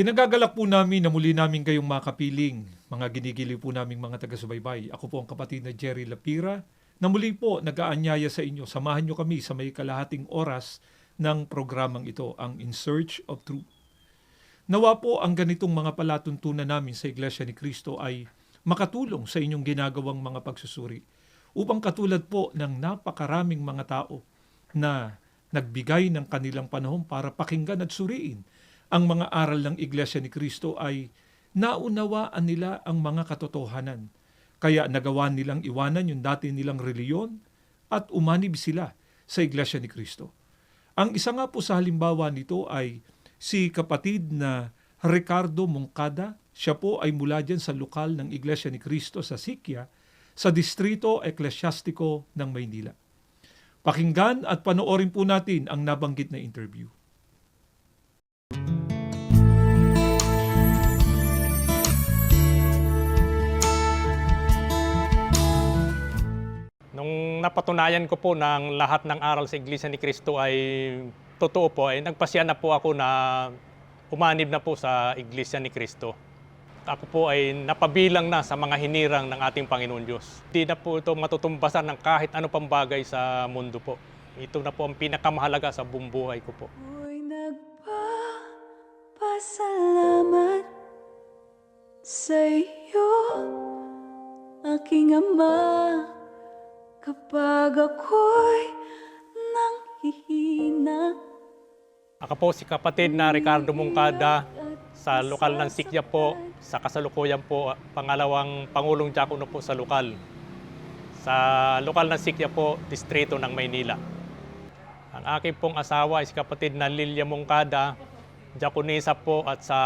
Kinagagalak po namin na muli namin kayong makapiling, mga ginigiliw po naming mga taga-subaybay. Ako po ang kapatid na Jerry Lapira, na muli po nag-aanyaya sa inyo. Samahan nyo kami sa may kalahating oras ng programang ito, ang In Search of Truth. Nawa po ang ganitong mga palatuntunan namin sa Iglesia ni Cristo ay makatulong sa inyong ginagawang mga pagsusuri upang katulad po ng napakaraming mga tao na nagbigay ng kanilang panahon para pakinggan at suriin ang mga aral ng Iglesia ni Cristo ay naunawaan nila ang mga katotohanan. Kaya nagawa nilang iwanan yung dati nilang reliyon at umanib sila sa Iglesia ni Cristo. Ang isa nga po sa halimbawa nito ay si kapatid na Ricardo Moncada. Siya po ay mula dyan sa lokal ng Iglesia ni Cristo sa Sikya, sa Distrito Eklesyastiko ng Maynila. Pakinggan at panoorin po natin ang nabanggit na interview. Nung napatunayan ko po ng lahat ng aral sa Iglesia ni Cristo ay totoo po, ay nagpasya na po ako na umanib na po sa Iglesia ni Cristo. Ako po ay napabilang na sa mga hinirang ng ating Panginoon Diyos. Hindi na po ito matutumbasan ng kahit ano pang bagay sa mundo po. Ito na po ang pinakamahalaga sa buong buhay ko po. Ako'y nagpapasalamat sa iyo, aking Ama, kapag ako'y nanghihina. Ako po si kapatid na Ricardo Mungkada sa lokal ng Sikya po, sa kasalukuyan po, pangalawang Pangulong Diakono po sa lokal. Sa lokal ng Sikya po, distrito ng Maynila. Ang aking pong asawa ay si kapatid na Lilia Mungkada, Diakonisa po at sa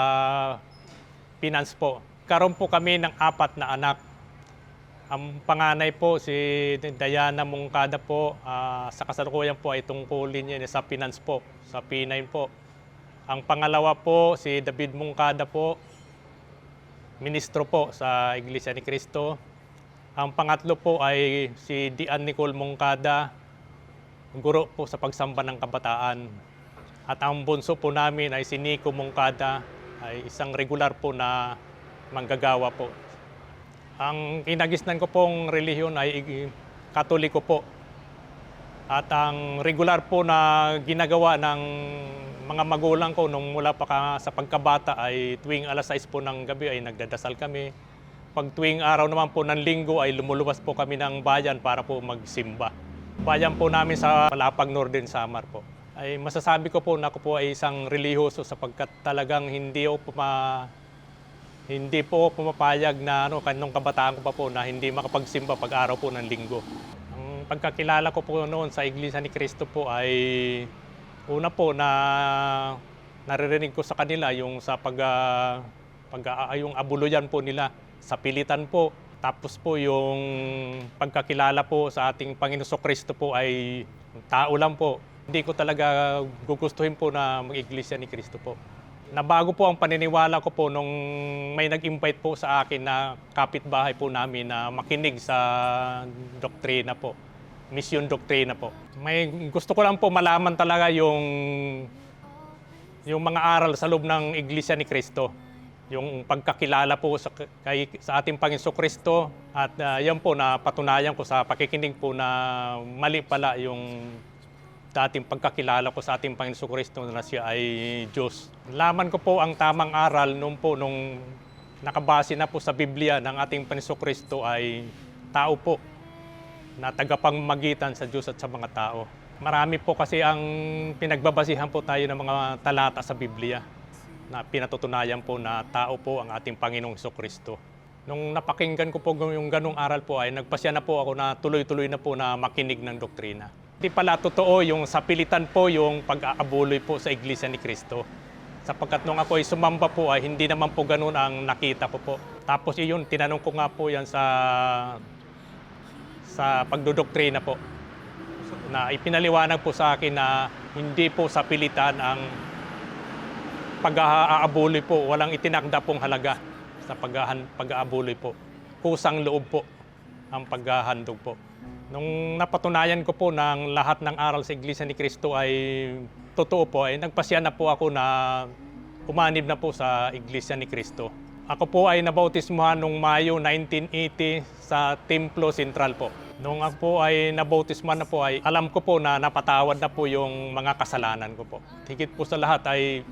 finance po. Karoon po kami ng apat na anak. Ang panganay po si Diana Mungkada po, ah, sa kasalukuyan po ay tungkulin niya sa finance po, sa P9 po. Ang pangalawa po si David Mungkada po, ministro po sa Iglesia ni Cristo. Ang pangatlo po ay si Dian Nicole Mungkada, guro po sa pagsamba ng kabataan. At ang bunso po namin ay si Nico Mungkada, ay isang regular po na manggagawa po ang kinagisnan ko pong relihiyon ay katoliko po. At ang regular po na ginagawa ng mga magulang ko nung mula pa ka sa pagkabata ay tuwing alas 6 po ng gabi ay nagdadasal kami. Pag tuwing araw naman po ng linggo ay lumuluwas po kami ng bayan para po magsimba. Bayan po namin sa Malapag Northern Samar po. Ay masasabi ko po na ako po ay isang relihiyoso sapagkat talagang hindi ako puma, hindi po pumapayag na ano, kanong kabataan ko pa po na hindi makapagsimba pag araw po ng linggo. Ang pagkakilala ko po noon sa Iglesia ni Cristo po ay una po na naririnig ko sa kanila yung sa pag, ah, pag ah, yung abuluyan po nila sa pilitan po. Tapos po yung pagkakilala po sa ating Panginoon Kristo po ay tao lang po. Hindi ko talaga gugustuhin po na mag-iglesia ni Kristo po nabago po ang paniniwala ko po nung may nag-invite po sa akin na kapitbahay po namin na makinig sa doktrina po, mission doktrina po. May gusto ko lang po malaman talaga yung yung mga aral sa loob ng Iglesia ni Cristo. Yung pagkakilala po sa, kay, sa ating Panginoon Kristo at ah, yan po na patunayan ko sa pakikinig po na mali pala yung dating pagkakilala ko sa ating Panginoon Kristo na siya ay Diyos. Laman ko po ang tamang aral nung po nung nakabase na po sa Biblia ng ating Panginoon Kristo ay tao po na tagapangmagitan sa Diyos at sa mga tao. Marami po kasi ang pinagbabasihan po tayo ng mga talata sa Biblia na pinatutunayan po na tao po ang ating Panginoong Kristo. Nung napakinggan ko po yung ganong aral po ay nagpasya na po ako na tuloy-tuloy na po na makinig ng doktrina. Hindi pala totoo yung sapilitan po yung pag-aabuloy po sa Iglesia ni Cristo. Sapagkat nung ako ay sumamba po ay hindi naman po ganun ang nakita ko po. Tapos iyon, tinanong ko nga po yan sa sa pagdodoktrina po na ipinaliwanag po sa akin na hindi po sa pilitan ang pag-aabuloy po, walang itinakda pong halaga sa pag pag-aabuloy po. Kusang loob po ang paghahandog po. Nung napatunayan ko po ng lahat ng aral sa Iglesia ni Cristo ay totoo po, ay nagpasya na po ako na umanib na po sa Iglesia ni Cristo. Ako po ay nabautismuhan noong Mayo 1980 sa Templo Central po. Noong ako po ay nabautismuhan na po ay alam ko po na napatawad na po yung mga kasalanan ko po. Higit po sa lahat ay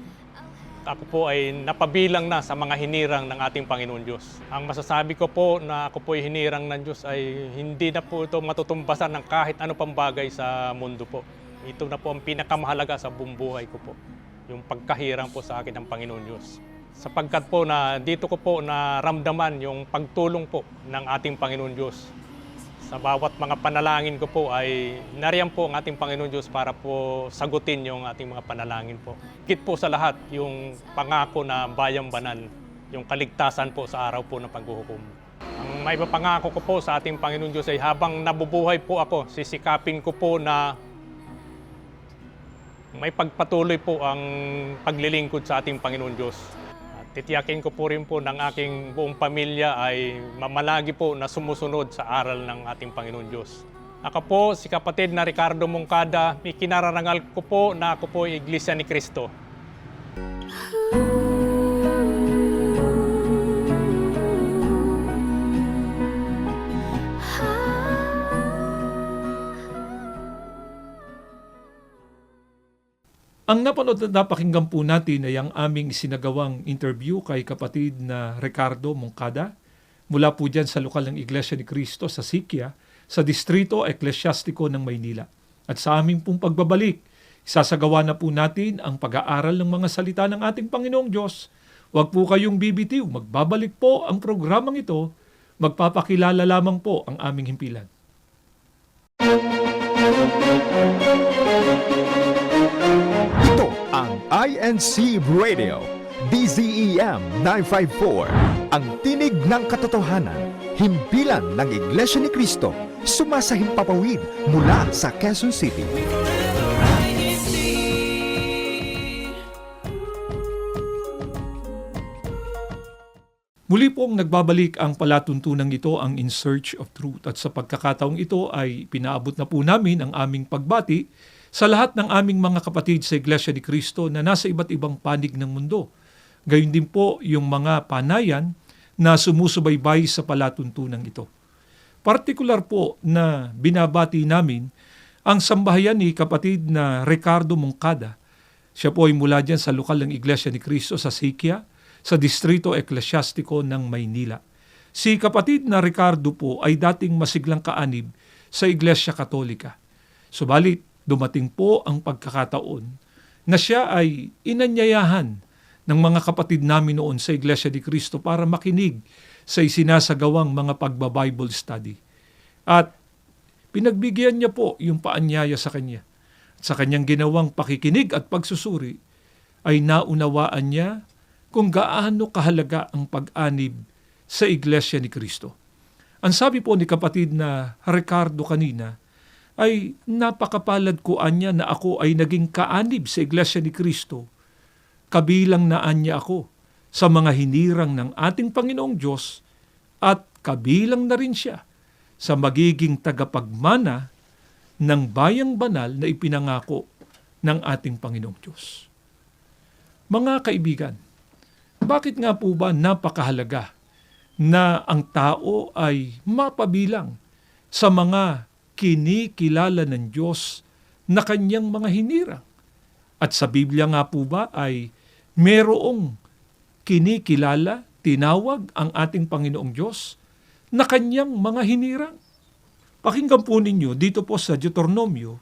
ako po ay napabilang na sa mga hinirang ng ating Panginoon Diyos. Ang masasabi ko po na ako po ay hinirang ng Diyos ay hindi na po ito matutumbasan ng kahit ano pang bagay sa mundo po. Ito na po ang pinakamahalaga sa buong buhay ko po. Yung pagkahirang po sa akin ng Panginoon Diyos. Sapagkat po na dito ko po naramdaman yung pagtulong po ng ating Panginoon Diyos sa bawat mga panalangin ko po ay nariyan po ang ating Panginoon Diyos para po sagutin yung ating mga panalangin po. Higit po sa lahat yung pangako na bayang banal, yung kaligtasan po sa araw po ng paghuhukom. Ang may pangako ko po sa ating Panginoon Diyos ay habang nabubuhay po ako, sisikapin ko po na may pagpatuloy po ang paglilingkod sa ating Panginoon Diyos. Titiyakin ko po rin po ng aking buong pamilya ay mamalagi po na sumusunod sa aral ng ating Panginoon Diyos. Ako po, si kapatid na Ricardo Mongkada, may kinararangal ko po na ako po ay Iglesia ni Cristo. Ang napanood at napakinggan po natin ay ang aming sinagawang interview kay kapatid na Ricardo Moncada mula po dyan sa lokal ng Iglesia ni Cristo sa Sikia sa Distrito Eklesyastiko ng Maynila. At sa aming pong pagbabalik, isasagawa na po natin ang pag-aaral ng mga salita ng ating Panginoong Diyos. Huwag po kayong bibitiw, magbabalik po ang programang ito, magpapakilala lamang po ang aming himpilan. Ito INC Radio, DZEM 954. Ang tinig ng katotohanan, himpilan ng Iglesia ni Cristo, sumasahimpapawid mula sa Quezon City. Muli pong nagbabalik ang palatuntunang ito ang In Search of Truth at sa pagkakataong ito ay pinaabot na po namin ang aming pagbati sa lahat ng aming mga kapatid sa Iglesia ni Cristo na nasa iba't ibang panig ng mundo. Gayun din po yung mga panayan na sumusubaybay sa palatuntunang ito. Partikular po na binabati namin ang sambahayan ni kapatid na Ricardo Moncada. Siya po ay mula dyan sa lokal ng Iglesia ni Cristo sa Sikia, sa Distrito Eklesyastiko ng Maynila. Si kapatid na Ricardo po ay dating masiglang kaanib sa Iglesia Katolika. Subalit, dumating po ang pagkakataon na siya ay inanyayahan ng mga kapatid namin noon sa Iglesia ni Cristo para makinig sa isinasagawang mga pagba-Bible study. At pinagbigyan niya po yung paanyaya sa kanya. At sa kanyang ginawang pakikinig at pagsusuri ay naunawaan niya kung gaano kahalaga ang pag-anib sa Iglesia ni Cristo. Ang sabi po ni kapatid na Ricardo kanina ay napakapalad ko anya na ako ay naging kaanib sa Iglesia ni Cristo. Kabilang na anya ako sa mga hinirang ng ating Panginoong Diyos at kabilang na rin siya sa magiging tagapagmana ng bayang banal na ipinangako ng ating Panginoong Diyos. Mga kaibigan, bakit nga po ba napakahalaga na ang tao ay mapabilang sa mga kinikilala ng Diyos na kanyang mga hinirang? At sa Biblia nga po ba ay merong kinikilala, tinawag ang ating Panginoong Diyos na kanyang mga hinirang? Pakinggan po ninyo dito po sa Deuteronomio,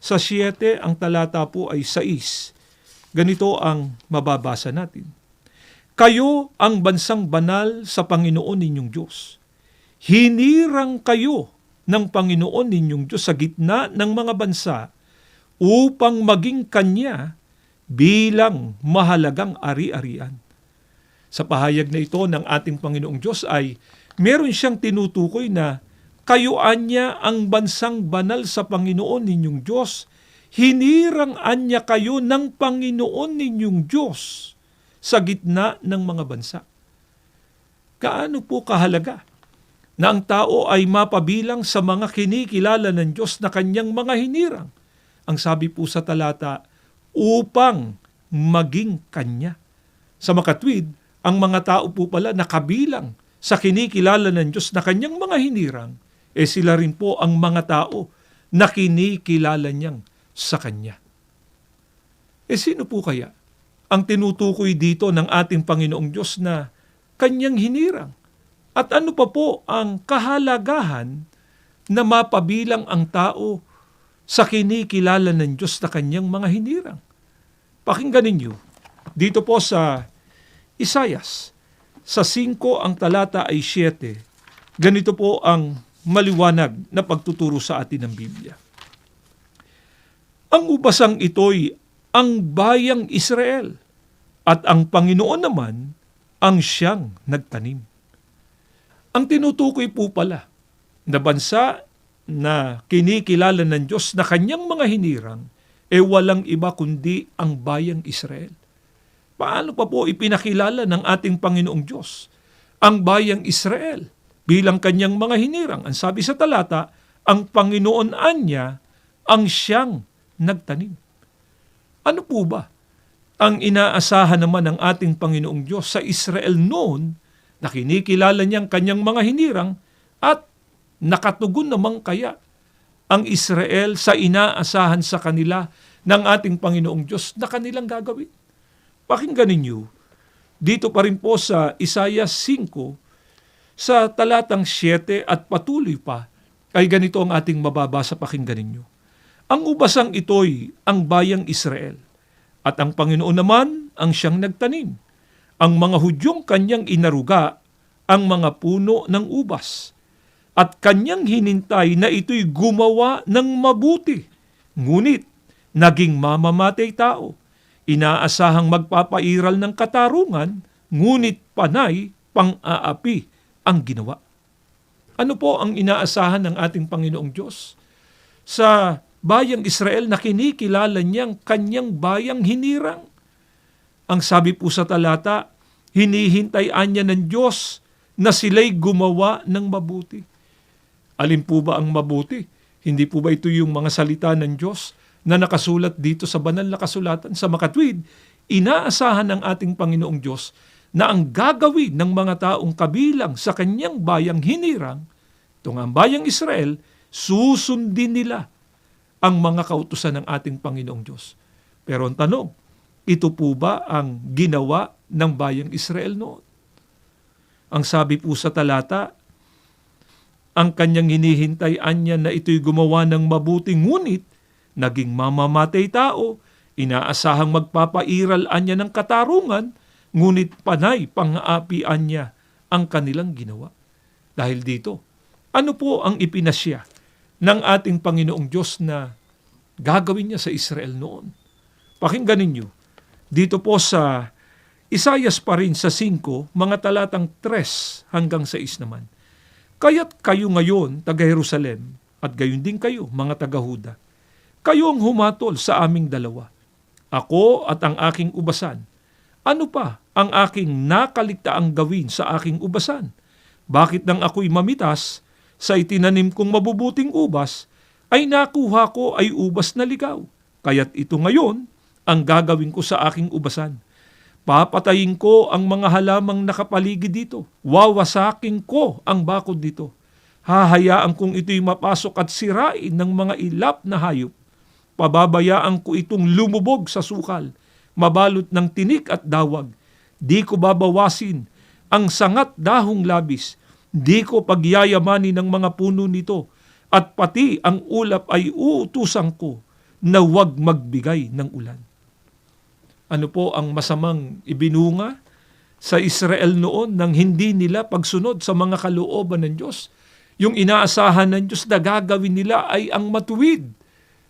sa 7 ang talata po ay 6. Ganito ang mababasa natin. Kayo ang bansang banal sa Panginoon ninyong Diyos. Hinirang kayo ng Panginoon ninyong Diyos sa gitna ng mga bansa upang maging Kanya bilang mahalagang ari-arian. Sa pahayag na ito ng ating Panginoong Diyos ay meron siyang tinutukoy na kayuan niya ang bansang banal sa Panginoon ninyong Diyos. Hinirang anya kayo ng Panginoon ninyong Diyos sa gitna ng mga bansa. Kaano po kahalaga na ang tao ay mapabilang sa mga kinikilala ng Diyos na kanyang mga hinirang? Ang sabi po sa talata, upang maging Kanya. Sa makatwid, ang mga tao po pala nakabilang sa kinikilala ng Diyos na kanyang mga hinirang, eh sila rin po ang mga tao na kinikilala niyang sa Kanya. Eh sino po kaya ang tinutukoy dito ng ating Panginoong Diyos na Kanyang hinirang? At ano pa po ang kahalagahan na mapabilang ang tao sa kinikilala ng Diyos na Kanyang mga hinirang? Pakinggan ninyo, dito po sa Isayas, sa 5 ang talata ay 7, ganito po ang maliwanag na pagtuturo sa atin ng Biblia. Ang ubasang ito'y ang bayang Israel at ang Panginoon naman ang siyang nagtanim. Ang tinutukoy po pala na bansa na kinikilala ng Diyos na kanyang mga hinirang e walang iba kundi ang bayang Israel. Paano pa po ipinakilala ng ating Panginoong Diyos ang bayang Israel bilang kanyang mga hinirang? Ang sabi sa talata, ang Panginoon anya ang siyang nagtanim. Ano po ba ang inaasahan naman ng ating Panginoong Diyos sa Israel noon na kinikilala niyang kanyang mga hinirang at nakatugon naman kaya ang Israel sa inaasahan sa kanila ng ating Panginoong Diyos na kanilang gagawin? Pakinggan ninyo, dito pa rin po sa Isaiah 5, sa talatang 7 at patuloy pa, ay ganito ang ating mababasa pakinggan ninyo. Ang ubasang ito'y ang bayang Israel, at ang Panginoon naman ang siyang nagtanim. Ang mga Hudyong kanyang inaruga, ang mga puno ng ubas, at kanyang hinintay na ito'y gumawa ng mabuti. Ngunit, naging mamamatay tao. Inaasahang magpapairal ng katarungan, ngunit panay pang-aapi ang ginawa. Ano po ang inaasahan ng ating Panginoong Diyos? Sa bayang Israel na kinikilala niyang kanyang bayang hinirang. Ang sabi po sa talata, hinihintayan niya ng Diyos na sila'y gumawa ng mabuti. Alin po ba ang mabuti? Hindi po ba ito yung mga salita ng Diyos na nakasulat dito sa banal na kasulatan sa makatwid? Inaasahan ng ating Panginoong Diyos na ang gagawin ng mga taong kabilang sa kanyang bayang hinirang, ito ang bayang Israel, susundin nila ang mga kautusan ng ating Panginoong Diyos. Pero ang tanong, ito po ba ang ginawa ng bayang Israel noon? Ang sabi po sa talata, ang kanyang hinihintay niya na ito'y gumawa ng mabuti ngunit naging mamamatay tao, inaasahang magpapairal niya ng katarungan, ngunit panay pang-aapian niya ang kanilang ginawa. Dahil dito, ano po ang ipinasya ng ating Panginoong Diyos na gagawin niya sa Israel noon? Pakinggan ninyo, dito po sa Isayas pa rin sa 5, mga talatang 3 hanggang 6 naman. Kaya't kayo ngayon, taga Jerusalem, at gayon din kayo, mga taga-Huda, kayo ang humatol sa aming dalawa. Ako at ang aking ubasan. Ano pa ang aking nakaligtaang gawin sa aking ubasan? Bakit nang ako'y mamitas sa itinanim kong mabubuting ubas, ay nakuha ko ay ubas na ligaw. Kaya't ito ngayon ang gagawin ko sa aking ubasan. Papatayin ko ang mga halamang nakapaligid dito. Wawasakin ko ang bakod dito. Hahayaan kong ito'y mapasok at sirain ng mga ilap na hayop. Pababayaan ko itong lumubog sa sukal, mabalot ng tinik at dawag. Di ko babawasin ang sangat dahong labis. Di ko pagyayamanin ng mga puno nito. At pati ang ulap ay uutusan ko na huwag magbigay ng ulan ano po ang masamang ibinunga sa Israel noon nang hindi nila pagsunod sa mga kalooban ng Diyos. Yung inaasahan ng Diyos na gagawin nila ay ang matuwid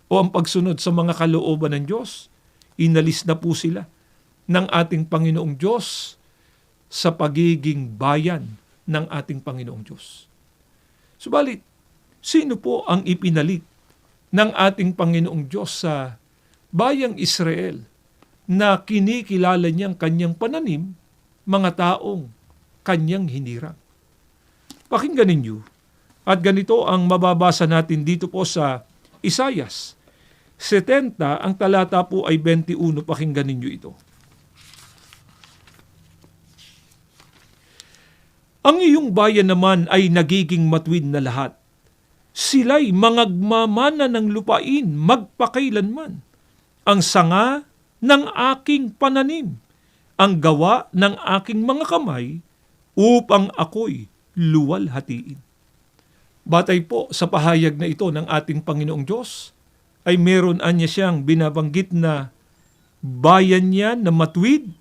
o ang pagsunod sa mga kalooban ng Diyos. Inalis na po sila ng ating Panginoong Diyos sa pagiging bayan ng ating Panginoong Diyos. Subalit, sino po ang ipinalit ng ating Panginoong Diyos sa bayang Israel na kinikilala niyang kanyang pananim, mga taong kanyang hinirang. Pakinggan ninyo, at ganito ang mababasa natin dito po sa Isayas. 70, ang talata po ay 21, pakinggan ninyo ito. Ang iyong bayan naman ay nagiging matuwid na lahat. Sila'y mangagmamana ng lupain magpakailanman. Ang sanga ng aking pananim, ang gawa ng aking mga kamay, upang ako'y luwalhatiin. Batay po sa pahayag na ito ng ating Panginoong Diyos, ay meron anya siyang binabanggit na bayan niya na matuwid,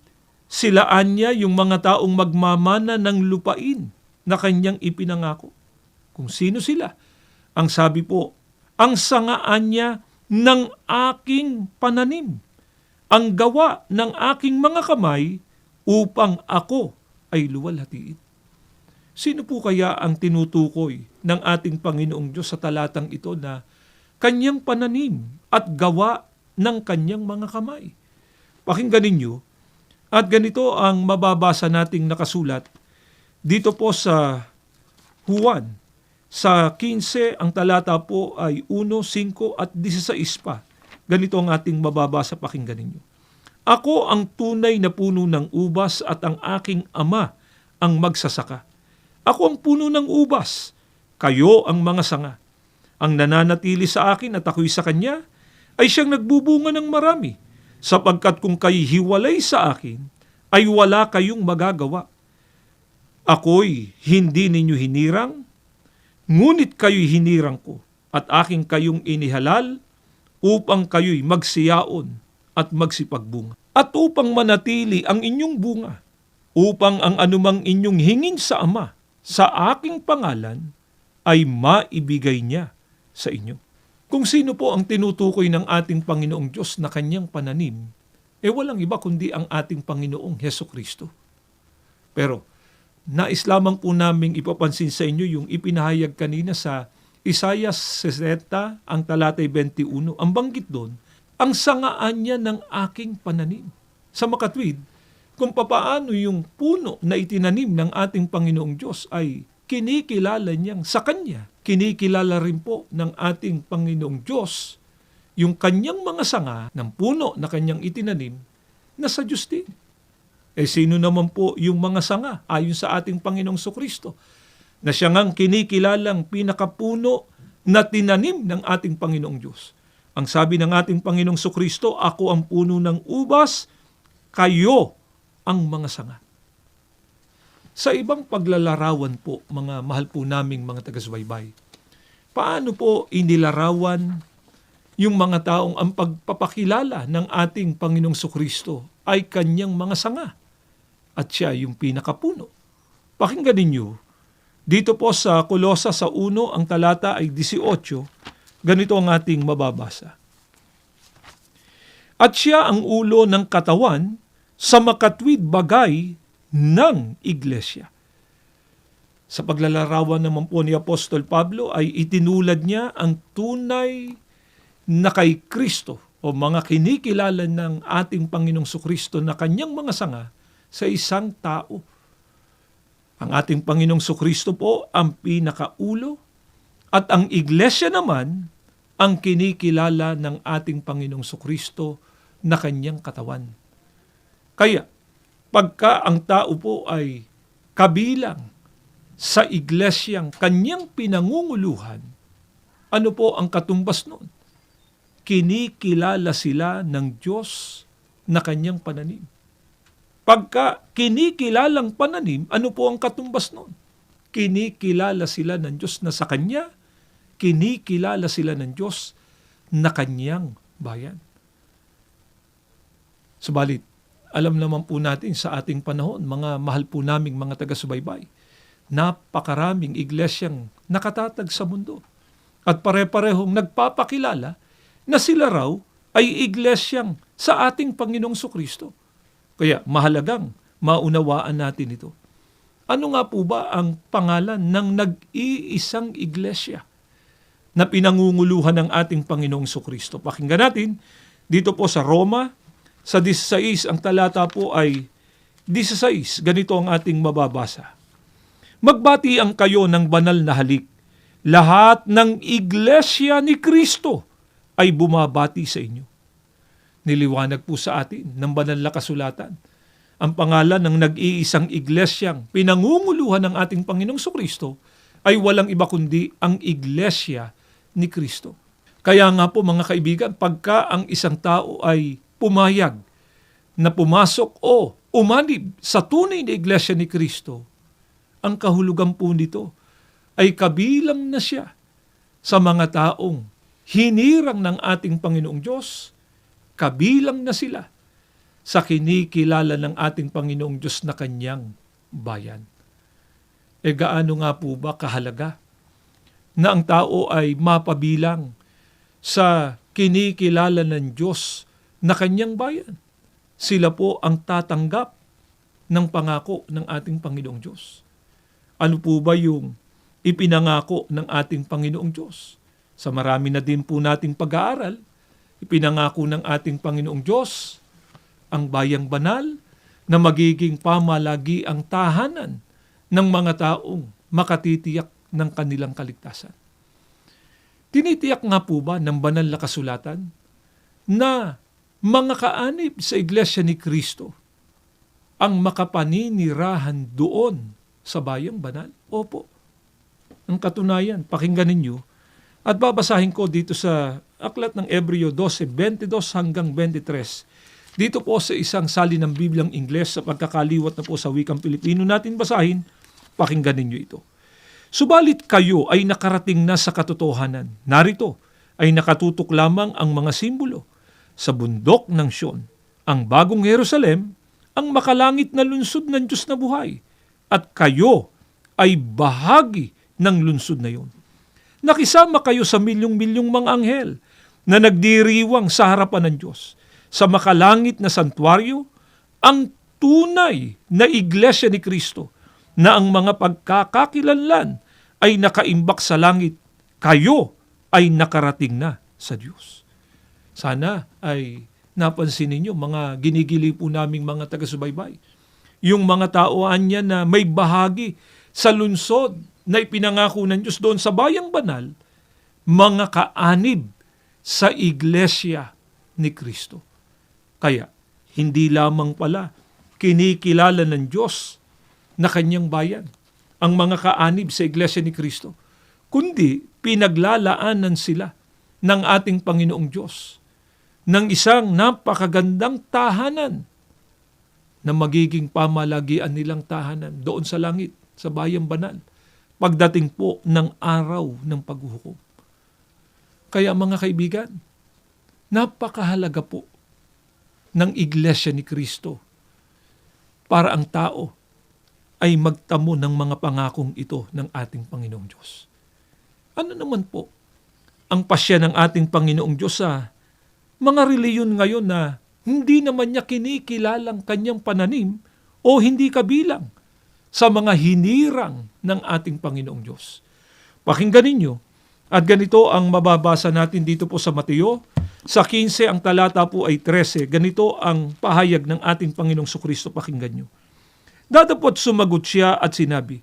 silaan niya yung mga taong magmamana ng lupain na kanyang ipinangako. Kung sino sila? Ang sabi po, ang sangaan niya ng aking pananim, ang gawa ng aking mga kamay upang ako ay luwalhatiin. Sino po kaya ang tinutukoy ng ating Panginoong Diyos sa talatang ito na kanyang pananim at gawa ng kanyang mga kamay? Pakinggan ninyo, at ganito ang mababasa nating nakasulat dito po sa Juan. Sa 15, ang talata po ay 1, 5 at 16 pa. Ganito ang ating mababasa, pakinggan ninyo. Ako ang tunay na puno ng ubas at ang aking ama ang magsasaka. Ako ang puno ng ubas, kayo ang mga sanga. Ang nananatili sa akin at ako'y sa kanya, ay siyang nagbubunga ng marami, sapagkat kung kayo hiwalay sa akin, ay wala kayong magagawa. Ako'y hindi ninyo hinirang, ngunit kayo'y hinirang ko, at aking kayong inihalal, upang kayo'y magsiyaon at magsipagbunga. At upang manatili ang inyong bunga, upang ang anumang inyong hingin sa Ama, sa aking pangalan, ay maibigay niya sa inyo. Kung sino po ang tinutukoy ng ating Panginoong Diyos na kanyang pananim, eh walang iba kundi ang ating Panginoong Heso Kristo. Pero, nais lamang po naming ipapansin sa inyo yung ipinahayag kanina sa Isaiah 60, ang talatay 21. Ang banggit doon, ang sangaan niya ng aking pananim. Sa makatwid, kung papaano yung puno na itinanim ng ating Panginoong Diyos ay kinikilala niyang sa Kanya. Kinikilala rin po ng ating Panginoong Diyos yung kanyang mga sanga ng puno na kanyang itinanim na sa Diyos din. Eh sino naman po yung mga sanga ayon sa ating Panginoong Sokristo na siya ngang kinikilalang pinakapuno na tinanim ng ating Panginoong Diyos. Ang sabi ng ating Panginoong Sokristo, ako ang puno ng ubas, kayo ang mga sanga. Sa ibang paglalarawan po, mga mahal po naming mga taga-subaybay, paano po inilarawan yung mga taong ang pagpapakilala ng ating Panginoong Sokristo ay kanyang mga sanga at siya yung pinakapuno. Pakinggan ninyo, dito po sa Kolosa sa 1, ang talata ay 18, ganito ang ating mababasa. At siya ang ulo ng katawan sa makatwid bagay ng iglesia. Sa paglalarawan naman po ni Apostol Pablo ay itinulad niya ang tunay na kay Kristo o mga kinikilala ng ating Panginoong Sukristo na kanyang mga sanga sa isang tao. Ang ating Panginoong Sukristo po ang pinakaulo at ang iglesia naman ang kinikilala ng ating Panginoong Sukristo na kanyang katawan. Kaya, pagka ang tao po ay kabilang sa iglesyang kanyang pinangunguluhan, ano po ang katumbas noon? Kinikilala sila ng Diyos na kanyang pananim. Pagka kinikilalang pananim, ano po ang katumbas noon? Kinikilala sila ng Diyos na sa Kanya, kinikilala sila ng Diyos na Kanyang bayan. Subalit, alam naman po natin sa ating panahon, mga mahal po naming mga taga-subaybay, napakaraming iglesyang nakatatag sa mundo. At pare-parehong nagpapakilala na sila raw ay iglesyang sa ating Panginoong Sukristo. Kaya mahalagang maunawaan natin ito. Ano nga po ba ang pangalan ng nag-iisang iglesia na pinangunguluhan ng ating Panginoong Sukristo? Pakinggan natin dito po sa Roma, sa 16, ang talata po ay 16. Ganito ang ating mababasa. Magbati ang kayo ng banal na halik. Lahat ng iglesia ni Kristo ay bumabati sa inyo. Niliwanag po sa atin ng banal na kasulatan. ang pangalan ng nag-iisang iglesyang pinangunguluhan ng ating Panginoong Kristo ay walang iba kundi ang iglesia ni Kristo. Kaya nga po mga kaibigan, pagka ang isang tao ay pumayag na pumasok o umanib sa tunay na iglesia ni Kristo, ang kahulugan po nito ay kabilang na siya sa mga taong hinirang ng ating Panginoong Diyos, kabilang na sila sa kinikilala ng ating Panginoong Diyos na kanyang bayan. E gaano nga po ba kahalaga na ang tao ay mapabilang sa kinikilala ng Diyos na kanyang bayan? Sila po ang tatanggap ng pangako ng ating Panginoong Diyos. Ano po ba yung ipinangako ng ating Panginoong Diyos? Sa marami na din po nating pag-aaral, ipinangako ng ating Panginoong Diyos ang bayang banal na magiging pamalagi ang tahanan ng mga taong makatitiyak ng kanilang kaligtasan. Tinitiyak nga po ba ng banal na kasulatan na mga kaanib sa Iglesia ni Kristo ang makapaninirahan doon sa bayang banal? Opo. Ang katunayan, pakinggan ninyo, at babasahin ko dito sa aklat ng Ebreo 12, 22 hanggang 23. Dito po sa isang sali ng Biblyang Ingles sa pagkakaliwat na po sa wikang Pilipino natin basahin, pakinggan ninyo ito. Subalit kayo ay nakarating na sa katotohanan. Narito ay nakatutok lamang ang mga simbolo. Sa bundok ng Sion, ang bagong Jerusalem, ang makalangit na lunsod ng Diyos na buhay. At kayo ay bahagi ng lunsod na yon. Nakisama kayo sa milyong-milyong mga anghel na nagdiriwang sa harapan ng Diyos. Sa makalangit na santuaryo, ang tunay na iglesia ni Kristo na ang mga pagkakakilanlan ay nakaimbak sa langit, kayo ay nakarating na sa Diyos. Sana ay napansin ninyo mga ginigili po naming mga taga-subaybay. Yung mga taoan niya na may bahagi sa lunsod na ipinangako ng Diyos doon sa bayang banal, mga kaanib sa iglesia ni Kristo. Kaya, hindi lamang pala kinikilala ng Diyos na kanyang bayan, ang mga kaanib sa iglesia ni Kristo, kundi pinaglalaanan sila ng ating Panginoong Diyos ng isang napakagandang tahanan na magiging pamalagian nilang tahanan doon sa langit, sa bayang banal, pagdating po ng araw ng paghuhukom. Kaya mga kaibigan, napakahalaga po ng Iglesia ni Kristo para ang tao ay magtamo ng mga pangakong ito ng ating Panginoong Diyos. Ano naman po ang pasya ng ating Panginoong Diyos sa mga reliyon ngayon na hindi naman niya kinikilalang kanyang pananim o hindi kabilang sa mga hinirang ng ating Panginoong Diyos. Pakinggan ninyo, at ganito ang mababasa natin dito po sa Mateo. Sa 15, ang talata po ay 13. Ganito ang pahayag ng ating Panginoong Sukristo. Pakinggan nyo. Dadapot sumagot siya at sinabi,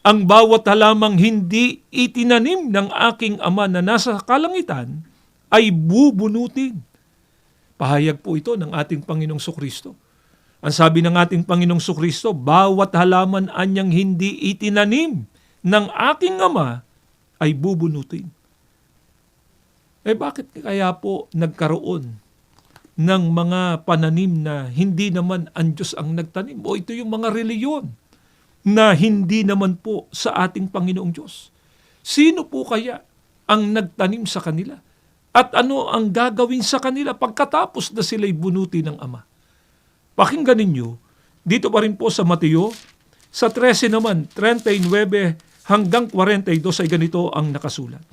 Ang bawat halamang hindi itinanim ng aking ama na nasa kalangitan ay bubunutin. Pahayag po ito ng ating Panginoong Sukristo. Ang sabi ng ating Panginoong Sukristo, bawat halaman anyang hindi itinanim ng aking ama ay bubunutin. Eh bakit kaya po nagkaroon ng mga pananim na hindi naman ang Diyos ang nagtanim? O ito yung mga reliyon na hindi naman po sa ating Panginoong Diyos. Sino po kaya ang nagtanim sa kanila? At ano ang gagawin sa kanila pagkatapos na sila'y bunuti ng Ama? Pakinggan ninyo, dito pa rin po sa Mateo, sa 13 naman, 39 hanggang 42 ay ganito ang nakasulat.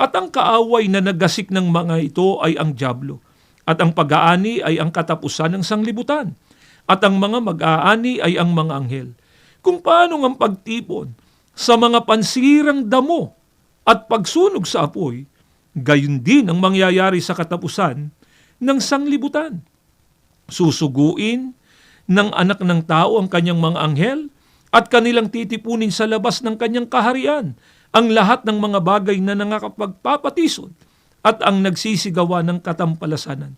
At ang kaaway na nagasik ng mga ito ay ang Diablo. At ang pag-aani ay ang katapusan ng sanglibutan. At ang mga mag-aani ay ang mga anghel. Kung paano ang pagtipon sa mga pansirang damo at pagsunog sa apoy, gayon din ang mangyayari sa katapusan ng sanglibutan. Susuguin ng anak ng tao ang kanyang mga anghel at kanilang titipunin sa labas ng kanyang kaharian ang lahat ng mga bagay na nangakapagpapatisod at ang nagsisigawa ng katampalasanan.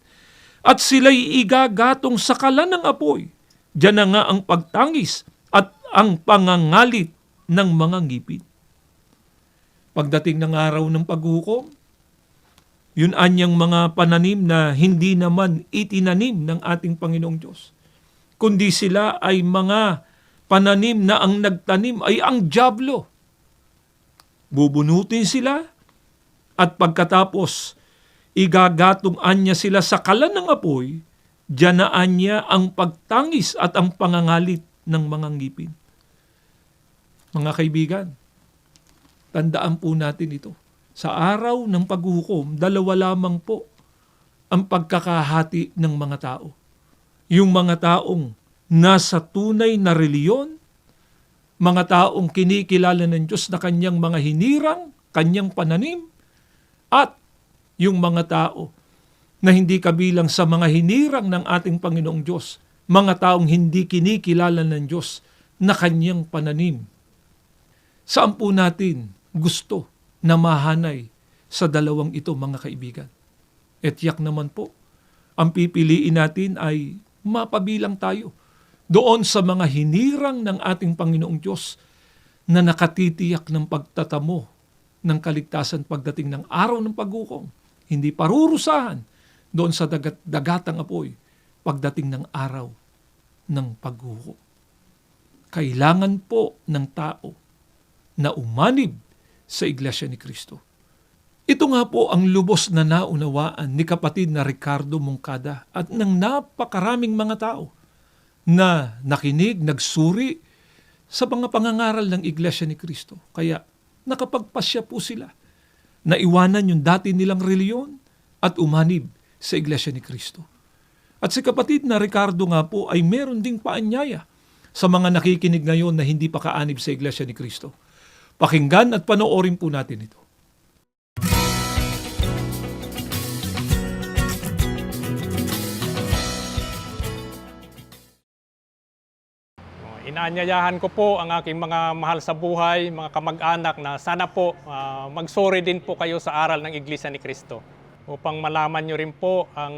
At sila'y igagatong sa kalan ng apoy Diyan na nga ang pagtangis at ang pangangalit ng mga ngipin. Pagdating ng araw ng paghukom, yun anyang mga pananim na hindi naman itinanim ng ating Panginoong Diyos. Kundi sila ay mga pananim na ang nagtanim ay ang Diablo. Bubunutin sila at pagkatapos igagatong anya sila sa kalan ng apoy, diyanaan niya ang pagtangis at ang pangangalit ng mga ngipin. Mga kaibigan, tandaan po natin ito. Sa araw ng paghukom, dalawa lamang po ang pagkakahati ng mga tao. Yung mga taong nasa tunay na reliyon, mga taong kinikilala ng Diyos na kanyang mga hinirang, kanyang pananim, at yung mga tao na hindi kabilang sa mga hinirang ng ating Panginoong Diyos, mga taong hindi kinikilala ng Diyos na kanyang pananim. Saan po natin gusto na mahanay sa dalawang ito mga kaibigan? Et yak naman po, ang pipiliin natin ay mapabilang tayo doon sa mga hinirang ng ating Panginoong Diyos na nakatitiyak ng pagtatamo ng kaligtasan pagdating ng araw ng paghukom. Hindi parurusahan doon sa dagat, dagatang apoy pagdating ng araw ng paghukom. Kailangan po ng tao na umanib sa Iglesia ni Kristo. Ito nga po ang lubos na naunawaan ni kapatid na Ricardo Mungkada at ng napakaraming mga tao na nakinig, nagsuri sa mga pangangaral ng Iglesia ni Kristo. Kaya nakapagpasya po sila na iwanan yung dati nilang reliyon at umanib sa Iglesia ni Kristo. At si kapatid na Ricardo nga po ay meron ding paanyaya sa mga nakikinig ngayon na hindi pa kaanib sa Iglesia ni Kristo. Pakinggan at panoorin po natin ito. Inaanyayahan ko po ang aking mga mahal sa buhay, mga kamag-anak na sana po ah, magsuri din po kayo sa aral ng Iglesia ni Kristo upang malaman nyo rin po ang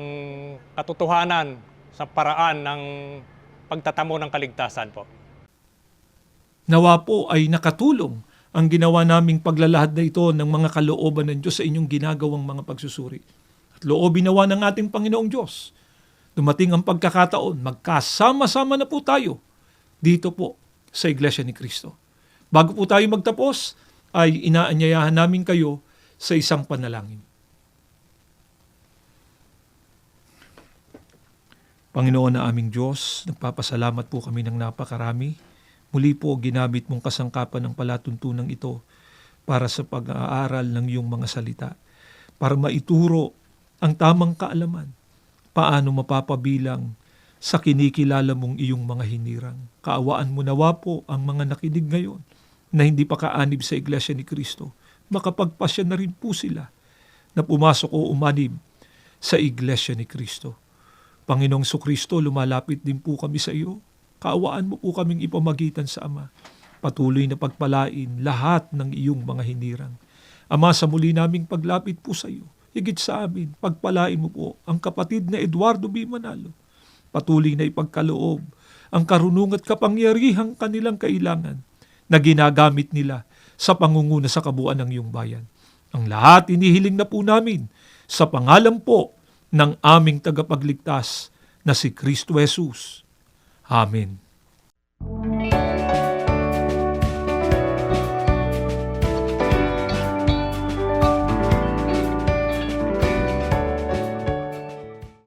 katotohanan sa paraan ng pagtatamo ng kaligtasan po. Nawa po ay nakatulong ang ginawa naming paglalahad na ito ng mga kalooban ng Diyos sa inyong ginagawang mga pagsusuri. At loobin nawa ng ating Panginoong Diyos. Dumating ang pagkakataon, magkasama-sama na po tayo dito po sa Iglesia ni Kristo. Bago po tayo magtapos, ay inaanyayahan namin kayo sa isang panalangin. Panginoon na aming Diyos, nagpapasalamat po kami ng napakarami. Muli po ginamit mong kasangkapan ng palatuntunan ito para sa pag-aaral ng iyong mga salita, para maituro ang tamang kaalaman, paano mapapabilang sa kinikilala mong iyong mga hinirang. Kaawaan mo nawa po ang mga nakinig ngayon na hindi pa kaanib sa Iglesia ni Kristo. Makapagpasya na rin po sila na pumasok o umanib sa Iglesia ni Kristo. Panginoong Kristo, lumalapit din po kami sa iyo. Kaawaan mo po kaming ipamagitan sa Ama. Patuloy na pagpalain lahat ng iyong mga hinirang. Ama, sa muli naming paglapit po sa iyo, higit sa amin, pagpalain mo po ang kapatid na Eduardo B. Manalo. Patuloy na ipagkaloob ang karunungan at kapangyarihang kanilang kailangan na ginagamit nila sa pangunguna sa kabuuan ng iyong bayan. Ang lahat inihiling na po namin sa pangalan po ng aming tagapagligtas na si Kristo Jesus. 아멘.